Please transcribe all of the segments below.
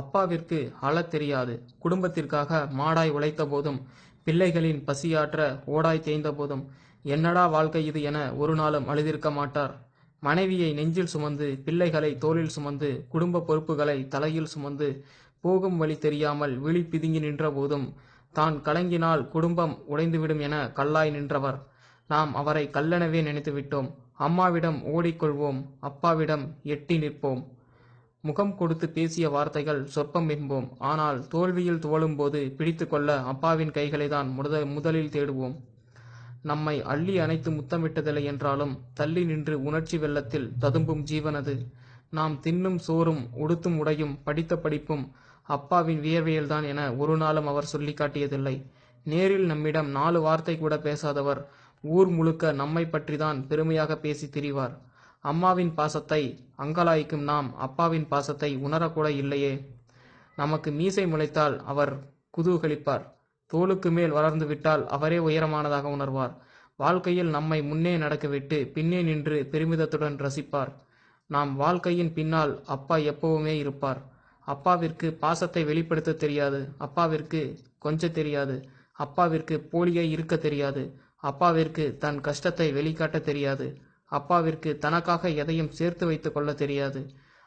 அப்பாவிற்கு அழத் தெரியாது. குடும்பத்திற்காக மாடாய் உழைத்த போதும் பிள்ளைகளின் பசியாற்ற ஓடாய் தேய்ந்த போதும் என்னடா வாழ்க்கை இது என ஒரு நாளும் அழுதிருக்க மாட்டார். மனைவியை நெஞ்சில் சுமந்து பிள்ளைகளை தோளில் சுமந்து குடும்ப பொறுப்புகளை தலையில் சுமந்து போகும் வழி தெரியாமல் விழி பிதுங்கி நின்ற போதும் தான் கலங்கினால் குடும்பம் உடைந்துவிடும் என கல்லாய் நின்றவர். நாம் அவரை கல்லெனவே நினைத்துவிட்டோம். அம்மாவிடம் ஓடிக்கொள்வோம். அப்பாவிடம் எட்டி நிற்போம். முகம் கொடுத்து பேசிய வார்த்தைகள் சொற்பம் என்போம். ஆனால் தோல்வியில் துவளும் போது பிடித்து கொள்ள அப்பாவின் கைகளை தான் முத முதலில் தேடுவோம். நம்மை அள்ளி அணைத்து முத்தமிட்டதில்லை என்றாலும் தள்ளி நின்று உணர்ச்சி வெள்ளத்தில் ததும்பும் ஜீவனது. நாம் தின்னும் சோறும் உடுத்தும் உடையும் படித்த படிப்பும் அப்பாவின் வியர்வையில்தான் என ஒரு நாளும் அவர் சொல்லி காட்டியதில்லை. நேரில் நம்மிடம் நாலு வார்த்தை கூட பேசாதவர் ஊர் முழுக்க நம்மை பற்றிதான் பெருமையாக பேசி திரிவார். அம்மாவின் பாசத்தை அங்கலாய்க்கும் நாம் அப்பாவின் பாசத்தை உணரக்கூட இல்லையே. நமக்கு மீசை முளைத்தால் அவர் குதூகலிப்பார். தோளுக்கு மேல் வளர்ந்து விட்டால் அவரே உயரமானதாக உணர்வார். வாழ்க்கையில் நம்மை முன்னே நடக்கவிட்டு பின்னே நின்று பெருமிதத்துடன் ரசிப்பார். நாம் வாழ்க்கையின் பின்னால் அப்பா எப்பவுமே இருப்பார். அப்பாவிற்கு பாசத்தை வெளிப்படுத்த தெரியாது. அப்பாவிற்கு கொஞ்ச தெரியாது. அப்பாவிற்கு போலியை இருக்க தெரியாது. அப்பாவிற்கு தன் கஷ்டத்தை வெளிக்காட்ட தெரியாது. அப்பாவிற்கு தனக்காக எதையும் சேர்த்து வைத்து கொள்ள தெரியாது.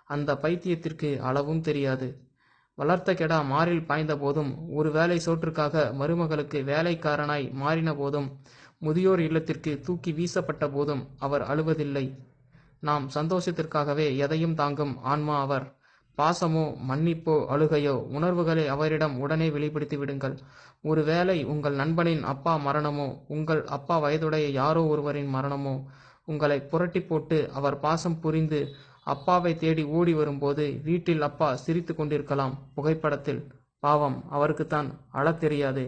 அந்த பைத்தியத்திற்கு அளவும் தெரியாது. வளர்த்த கெடா மாறில் பாய்ந்த போதும் ஒரு வேலை சோற்றுக்காக மருமகளுக்கு வேலைக்காரனாய் மாறின போதும் முதியோர் இல்லத்திற்கு தூக்கி வீசப்பட்ட போதும் அவர் அழுவதில்லை. நாம் சந்தோஷத்திற்காகவே எதையும் தாங்கும் ஆன்மா அவர். பாசமோ மன்னிப்போ அழுகையோ உணர்வுகளை அவரிடம் உடனே வெளிப்படுத்தி விடுங்கள். ஒருவேளை உங்கள் நண்பனின் அப்பா மரணமோ உங்கள் அப்பா வயதுடைய யாரோ ஒருவரின் மரணமோ உங்களை புரட்டி போட்டு அவர் பாசம் புரிந்து அப்பாவை தேடி ஓடி வரும்போது வீட்டில் அப்பா சிரித்து கொண்டிருக்கலாம். புகைப்படத்தில் பாவம் அவருக்குத்தான் அழத் தெரியாது.